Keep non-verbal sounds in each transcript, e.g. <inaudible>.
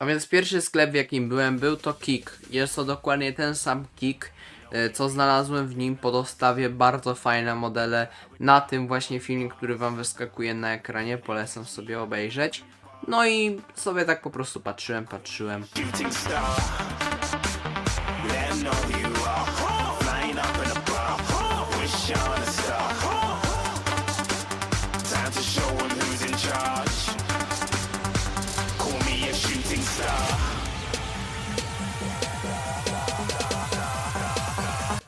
A więc pierwszy sklep w jakim byłem był to Kik. Jest to dokładnie ten sam Kik, e, co znalazłem w nim po dostawie bardzo fajne modele na tym właśnie filmie, który wam wyskakuje na ekranie, polecam sobie obejrzeć. No i sobie tak po prostu patrzyłem, patrzyłem.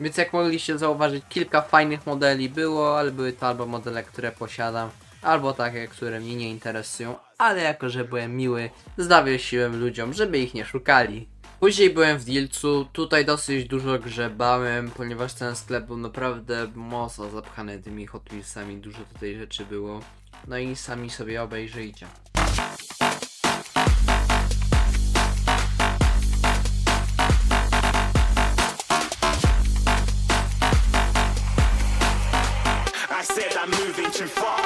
Więc jak mogliście zauważyć, kilka fajnych modeli było, ale były to albo modele, które posiadam, albo takie, które mnie nie interesują, ale jako, że byłem miły, zawiesiłem ludziom, żeby ich nie szukali. Później byłem w Dilcu, tutaj dosyć dużo grzebałem, ponieważ ten sklep był naprawdę mocno zapchany tymi Hot Wheelsami, dużo tutaj rzeczy było. No i sami sobie obejrzyjcie. Moving too far.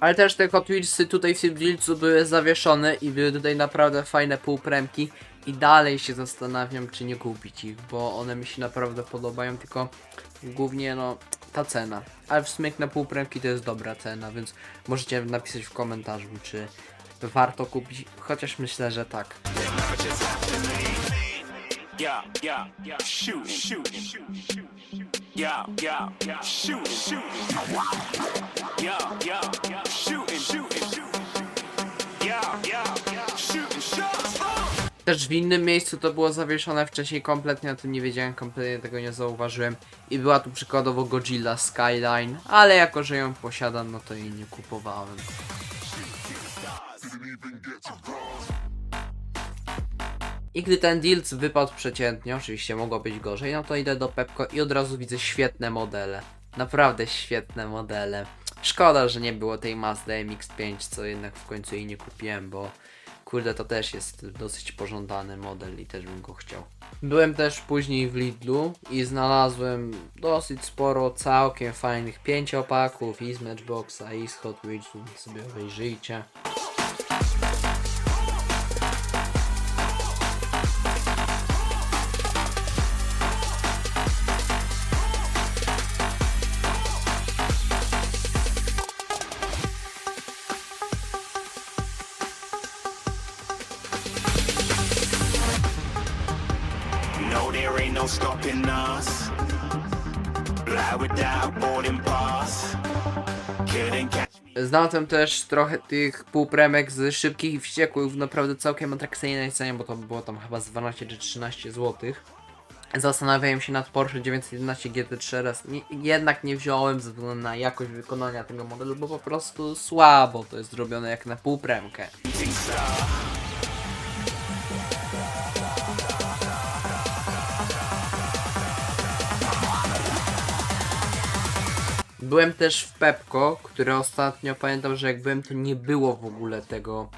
Ale też te Hot Wheelsy tutaj w tym były zawieszone i były tutaj naprawdę fajne półpremki i dalej się zastanawiam czy nie kupić ich, bo one mi się naprawdę podobają, tylko głównie no ta cena. Ale w sumie na półpremki to jest dobra cena, więc możecie napisać w komentarzu czy warto kupić, chociaż myślę, że tak. Yeah, yeah, yeah. Shoot, shoot, Yeah, yeah, yeah. Shoot, shoot. Yeah, yeah, yeah. Shooting, shooting. Yeah, yeah, yeah. Shooting shots. Też w innym miejscu to było zawieszone wcześniej kompletnie, o tym nie wiedziałem, kompletnie tego nie zauważyłem. I była tu przykładowo Godzilla Skyline, ale jako że ją posiadam, no to jej nie kupowałem. I gdy ten Dilc wypadł przeciętnie, oczywiście mogło być gorzej, no to idę do Pepko i od razu widzę świetne modele. Naprawdę świetne modele. Szkoda, że nie było tej Mazda MX-5, co jednak w końcu jej nie kupiłem, bo kurde to też jest dosyć pożądany model i też bym go chciał. Byłem też później w Lidlu i znalazłem dosyć sporo całkiem fajnych pięciopaków i z Matchboxa i z Hot Wheelsów, sobie obejrzyjcie. There ain't no stopping us. Fly without boarding pass. Couldn't catch. Znalazłem też trochę tych półpremek z szybkich i wściekłych naprawdę całkiem atrakcyjnej cenie, bo to było tam chyba z 12 czy 13 zł. Zastanawiałem się nad Porsche 911 GT3 raz. Nie, jednak nie wziąłem ze względu na jakość wykonania tego modelu, bo po prostu słabo to jest zrobione jak na półpremkę. Byłem też w Pepko, które ostatnio pamiętam, że jak byłem, to nie było w ogóle tego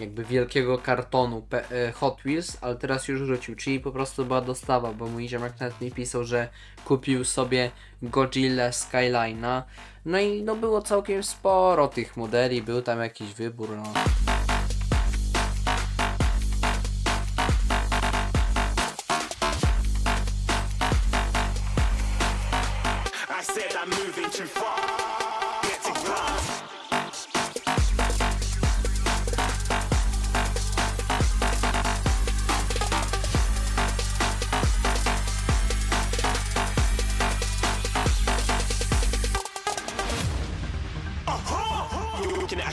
jakby wielkiego kartonu Pe e, Hot Wheels, ale teraz już wrócił, czyli po prostu była dostawa, bo mój ziomek nawet mi pisał, że kupił sobie Godzilla Skyline'a. No i no było całkiem sporo tych modeli, był tam jakiś wybór, no. I'm moving too far.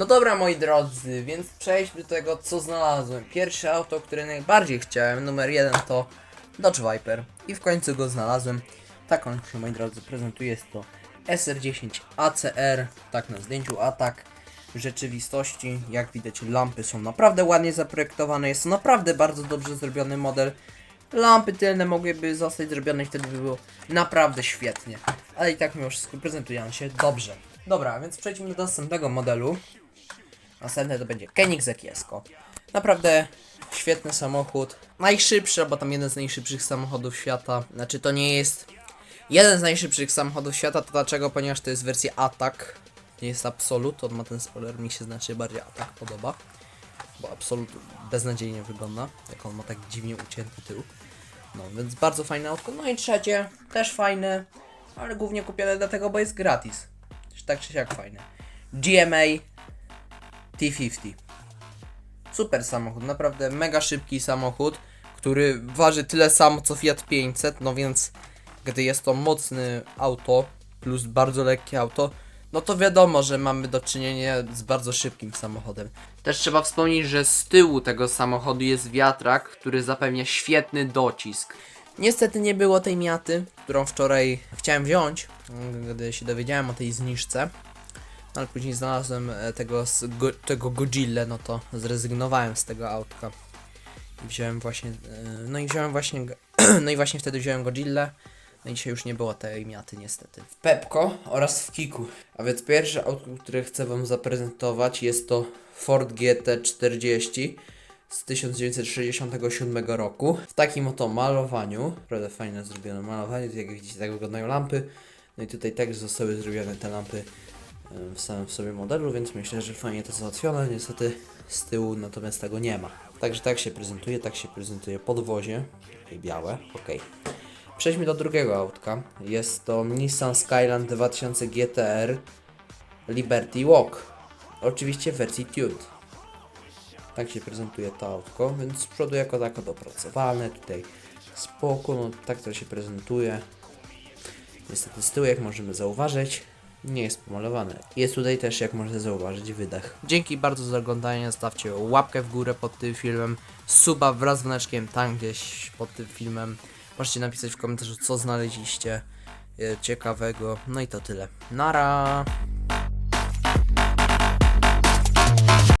No dobra, moi drodzy, więc przejdźmy do tego, co znalazłem. Pierwsze auto, które najbardziej chciałem, numer jeden to Dodge Viper. I w końcu go znalazłem. Tak on się, moi drodzy, prezentuje. Jest to SR10 ACR, tak na zdjęciu, a tak w rzeczywistości, jak widać, lampy są naprawdę ładnie zaprojektowane. Jest to naprawdę bardzo dobrze zrobiony model. Lampy tylne mogłyby zostać zrobione i wtedy by było naprawdę świetnie. Ale i tak mimo wszystko prezentują się dobrze. Dobra, więc przejdźmy do następnego modelu. Następny to będzie Koenigsegg Jesko. Naprawdę świetny samochód. Najszybszy, bo tam jeden z najszybszych samochodów świata. Znaczy to nie jest jeden z najszybszych samochodów świata. To dlaczego? Ponieważ to jest wersja Attack. Nie jest Absolut. On ma ten spoiler. Mi się znacznie bardziej Attack podoba. Bo Absolut beznadziejnie wygląda. Jak on ma tak dziwnie ucięty tył. No, więc bardzo fajne autko. No i trzecie, też fajne, ale głównie kupione dlatego, bo jest gratis. Tak czy siak fajne. GMA T50. Super samochód, naprawdę mega szybki samochód, który waży tyle samo co Fiat 500, no więc gdy jest to mocny auto plus bardzo lekkie auto, no to wiadomo, że mamy do czynienia z bardzo szybkim samochodem. Też trzeba wspomnieć, że z tyłu tego samochodu jest wiatrak, który zapewnia świetny docisk. Niestety nie było tej miaty, którą wczoraj chciałem wziąć, gdy się dowiedziałem o tej zniżce. Ale później znalazłem e, tego, tego Godzilla, no to zrezygnowałem z tego autka. I wziąłem właśnie, e, no i wziąłem właśnie, <clears throat> no i właśnie wtedy wziąłem Godzilla. No i dzisiaj już nie było tej miaty niestety. W Pepko oraz w Kiku. A więc pierwsze auto, które chcę wam zaprezentować jest to Ford GT40 z 1967 roku. W takim oto malowaniu. Naprawdę fajne zrobione malowanie. Jak widzicie tak wyglądają lampy. No i tutaj też zostały zrobione te lampy w samym w sobie modelu, więc myślę, że fajnie to załatwione. Niestety z tyłu natomiast tego nie ma. Także tak się prezentuje, tak się prezentuje podwozie. Tutaj białe, ok. Przejdźmy do drugiego autka. Jest to Nissan Skyline 2000 GTR Liberty Walk. Oczywiście w wersji tuned. Tak się prezentuje to autko, więc z przodu jako tako dopracowane, tutaj spoko, no tak to się prezentuje. Niestety z tyłu, jak możemy zauważyć, nie jest pomalowane. Jest tutaj też, jak możecie zauważyć, wydech. Dzięki bardzo za oglądanie, zostawcie łapkę w górę pod tym filmem, suba wraz z znaczkiem tam gdzieś pod tym filmem. Możecie napisać w komentarzu, co znaleźliście e, ciekawego. No i to tyle. Nara!